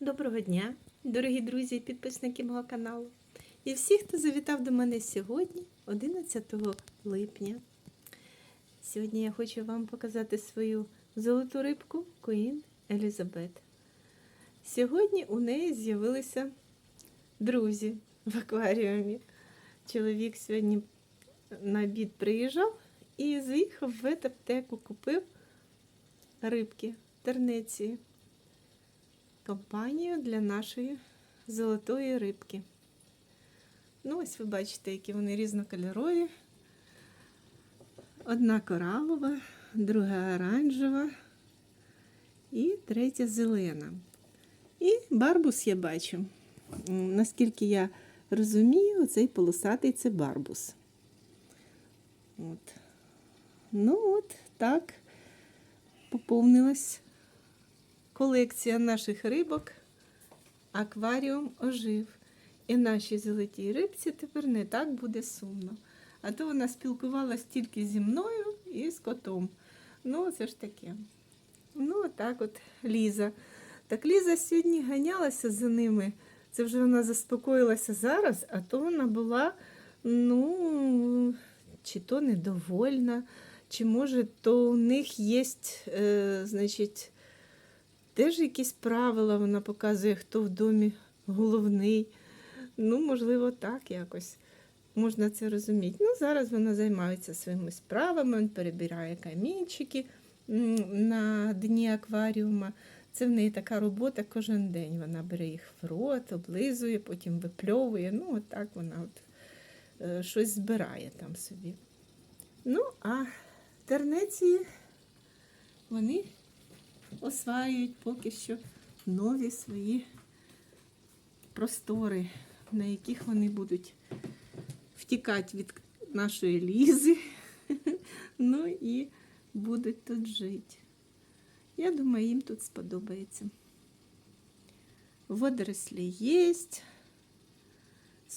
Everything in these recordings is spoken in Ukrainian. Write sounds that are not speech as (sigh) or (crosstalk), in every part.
Доброго дня, дорогі друзі і підписники мого каналу. І всі, хто завітав до мене сьогодні, 11 липня. Сьогодні я хочу вам показати свою золоту рибку Queen Елізабет. Сьогодні у неї з'явилися друзі в акваріумі. Чоловік сьогодні на обід приїжджав і заїхав в аптеку, купив рибки, тернеції компанію для нашої золотої рибки. Ну, ось ви бачите, які вони різнокольорові. Одна коралова, друга оранжева і третя зелена. І барбус я бачу. Наскільки я розумію, цей полосатий це барбус. От. Ну от, так поповнилась колекція наших рибок, акваріум ожив. І нашій золотій рибці тепер не так буде сумно. А то вона спілкувалась тільки зі мною і з котом. Ну, це ж таке. Ну, так от Ліза. Так Ліза сьогодні ганялася за ними. Це вже вона заспокоїлася зараз, а то вона була, ну, чи то недовольна, чи може, то у них є, е, значить, теж якісь правила вона показує, хто в домі головний. Ну, можливо, так якось можна це розуміти. Ну, зараз вона займається своїми справами, перебирає камінчики на дні акваріума. Це в неї така робота кожен день. Вона бере їх в рот, облизує, потім випльовує. Ну, от так вона от, е, щось збирає там собі. Ну, а тернеції вони осваюють поки що нові свої простори, на яких вони будуть втікати від нашої лізи, (laughs) ну і будуть тут жити. Я думаю, їм тут сподобається. Водорослі є.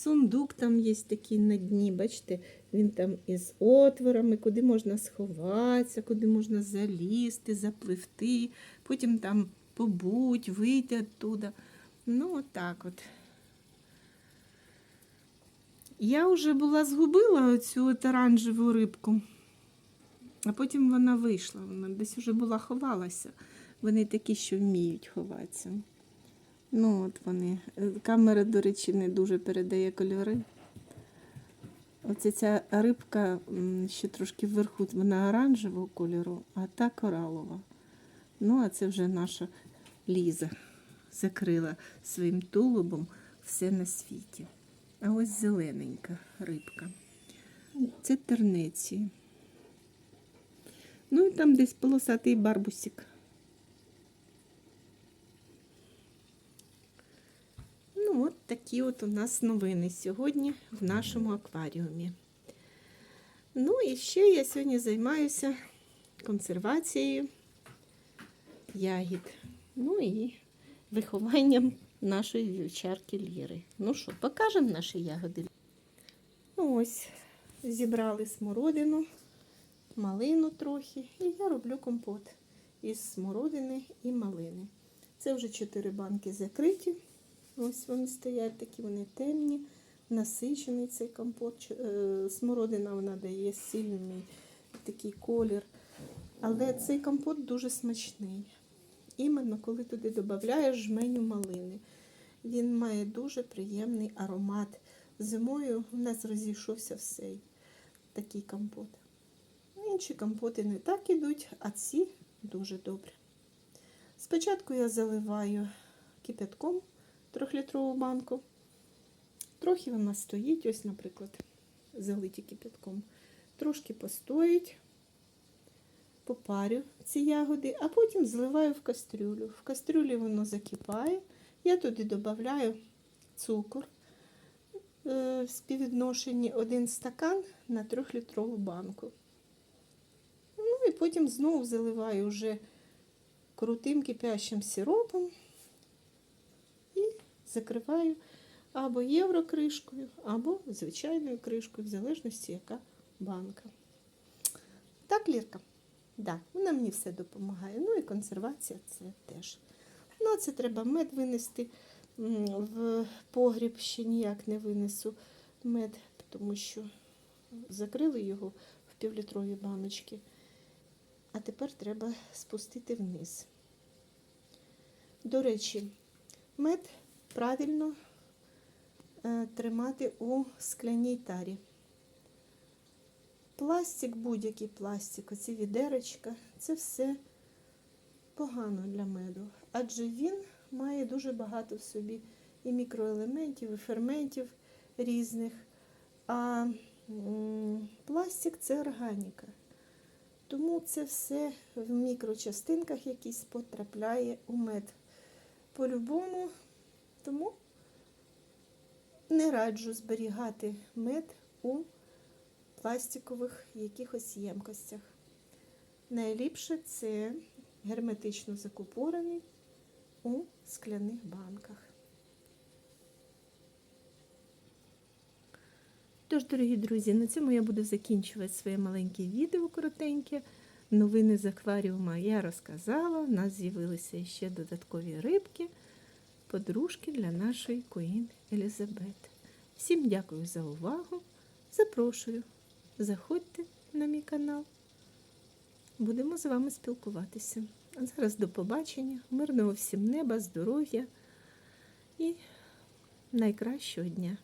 Сундук там є такий на дні, бачите, він там із отворами, куди можна сховатися, куди можна залізти, запливти, потім там побудь, вийти оттуда. Ну, отак от. Я вже була згубила оцю оранжеву рибку, а потім вона вийшла. Вона десь вже була ховалася. Вони такі, що вміють ховатися. Ну, от вони. Камера, до речі, не дуже передає кольори. Оце ця рибка ще трошки вверху, вона оранжевого кольору, а та коралова. Ну, а це вже наша Ліза закрила своїм тулубом все на світі. А ось зелененька рибка. Це тернеці. Ну і там десь полосатий барбусик. От такі от у нас новини сьогодні в нашому акваріумі. Ну і ще я сьогодні займаюся консервацією ягід. Ну і вихованням нашої вівчарки Ліри. Ну що, покажемо наші ягоди. Ну, ось, зібрали смородину, малину трохи, і я роблю компот із смородини і малини. Це вже чотири банки закриті. Ось вони стоять, такі вони темні, насичений цей компот. Е, Смородина вона дає сильний такий колір. Але цей компот дуже смачний. Іменно коли туди додаєш жменю малини. Він має дуже приємний аромат. Зимою у нас розійшовся все такий компот. Інші компоти не так ідуть, а ці дуже добрі. Спочатку я заливаю кипятком трьохлітрову банку. Трохи вона стоїть, ось, наприклад, залиті кипятком. Трошки постоїть, попарю ці ягоди, а потім зливаю в кастрюлю. В кастрюлі воно закипає. Я туди додаю цукор е, в співвідношенні один стакан на трьохлітрову банку. Ну і потім знову заливаю вже крутим кипящим сиропом закриваю або єврокришкою, або звичайною кришкою, в залежності, яка банка. Так, Лірка? Да, вона мені все допомагає. Ну і консервація це теж. Ну, це треба мед винести в погріб, ще ніяк не винесу мед, тому що закрили його в півлітрові баночки. А тепер треба спустити вниз. До речі, мед правильно е, тримати у скляній тарі. Пластик, будь-який пластик, оці відеречка, це все погано для меду, адже він має дуже багато в собі і мікроелементів, і ферментів різних. А пластик це органіка. Тому це все в мікрочастинках якісь потрапляє у мед. По-любому, тому не раджу зберігати мед у пластикових якихось ємкостях. Найліпше це герметично закупорений у скляних банках. Тож, дорогі друзі, на цьому я буду закінчувати своє маленьке відео коротеньке. Новини з акваріума я розказала. У нас з'явилися ще додаткові рибки, подружки для нашої Куїн Елізабет. Всім дякую за увагу. Запрошую. Заходьте на мій канал. Будемо з вами спілкуватися. А зараз до побачення, мирного всім неба, здоров'я і найкращого дня.